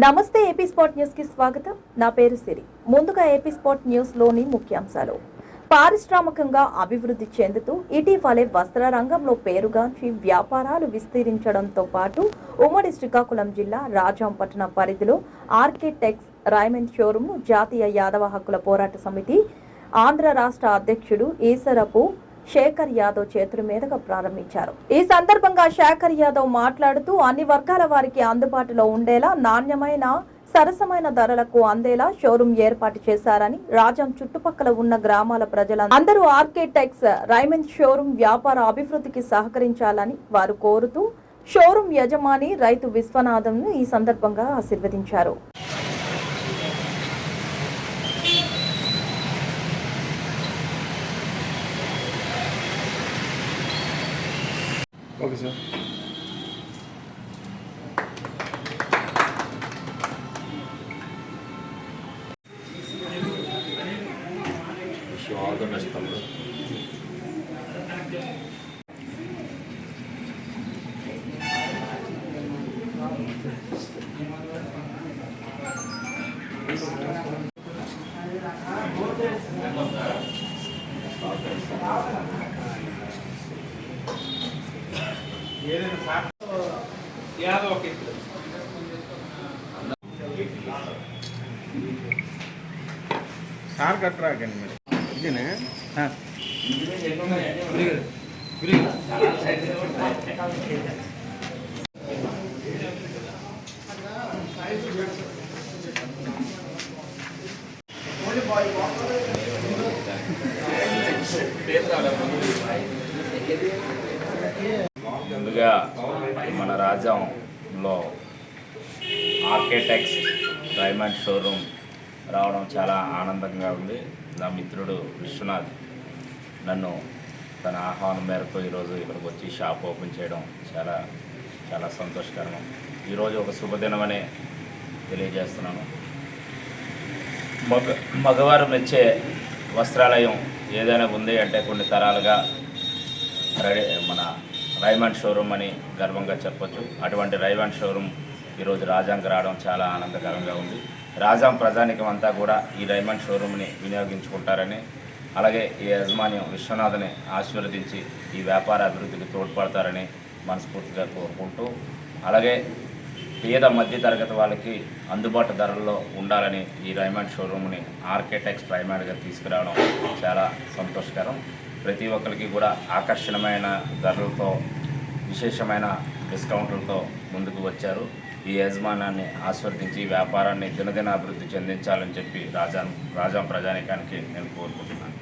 నమస్తే AP spot న్యూస్కి స్వాగతం. నా పేరు సిరి. ముందుగా ఏపీ స్పాట్ న్యూస్లోని ముఖ్యాంశాలు. పారిశ్రామికంగా అభివృద్ధి చెందుతూ ఇటీవలే వస్త్ర రంగంలో పేరుగాంచి వ్యాపారాలు విస్తరించడంతో పాటు ఉమ్మడి శ్రీకాకుళం జిల్లా రాజాంపట్నం పరిధిలో ఆర్కిటెక్స్ రాయమండ్ షోరూమ్ జాతీయ యాదవ హక్కుల పోరాట సమితి ఆంధ్ర రాష్ట్ర అధ్యక్షుడు ఈసరపు శేఖర్ యాదవ్ చేతుల మీదుగా ప్రారంభించారు. ఈ సందర్భంగా శేఖర్ యాదవ్ మాట్లాడుతూ అన్ని వర్గాల వారికి అందుబాటులో ఉండేలా నాణ్యమైన సరసమైన ధరలకు అందేలా షోరూం ఏర్పాటు చేశారని రాజం చుట్టుపక్కల ఉన్న గ్రామాల ప్రజల అందరూ ఆర్కిటెక్స్ రైమండ్ షోరూం వ్యాపార అభివృద్ధికి సహకరించాలని వారు కోరుతూ షోరూం యజమాని రైతు విశ్వనాథంను ఈ సందర్భంగా ఆశీర్వదించారు. Okay sir Wish you all the best, Tamil. Sir కట్టరాకండి మరి ఇదేనా ముందుగా మన రాజ్యంలో ఆర్కిటెక్స్ డైమండ్ షోరూమ్ రావడం చాలా ఆనందంగా ఉంది. నా మిత్రుడు విశ్వనాథ్ నన్ను తన ఆహ్వానం మేరకు ఈరోజు ఇక్కడికి వచ్చి షాప్ ఓపెన్ చేయడం చాలా చాలా సంతోషకరం. ఈరోజు ఒక శుభదినమని తెలియజేస్తున్నాను. మగ మగవారు మెచ్చే వస్త్రాలయం ఏదైనా ఉంది అంటే కొన్ని తరాలుగా రెడీ మన రైమండ్ షోరూమ్ అని గర్వంగా చెప్పొచ్చు. అటువంటి రైమండ్ షోరూమ్ ఈరోజు రాజాంకి రావడం చాలా ఆనందకరంగా ఉంది. రాజాం ప్రజానికం అంతా కూడా ఈ రైమండ్ షోరూమ్ని వినియోగించుకుంటారని అలాగే ఈ యాజమాన్యం విశ్వనాథ్ని ఆశీర్వదించి ఈ వ్యాపార అభివృద్ధికి తోడ్పడతారని మనస్ఫూర్తిగా కోరుకుంటూ అలాగే పేద మధ్య తరగతి వాళ్ళకి అందుబాటు ధరల్లో ఉండాలని ఈ రైమండ్ షోరూమ్ని ఆర్కిటెక్స్ రైమండ్గా తీసుకురావడం చాలా సంతోషకరం. ప్రతి ఒక్కరికి కూడా ఆకర్షణమైన ధరలతో విశేషమైన డిస్కౌంట్లతో ముందుకు వచ్చారు. ఈ యజమానాన్ని ఆస్వర్దించి వ్యాపారాన్ని దినదిన అభివృద్ధి చెందించాలని చెప్పి రాజా రాజాం ప్రజానికానికి నేను కోరుకుంటున్నాను.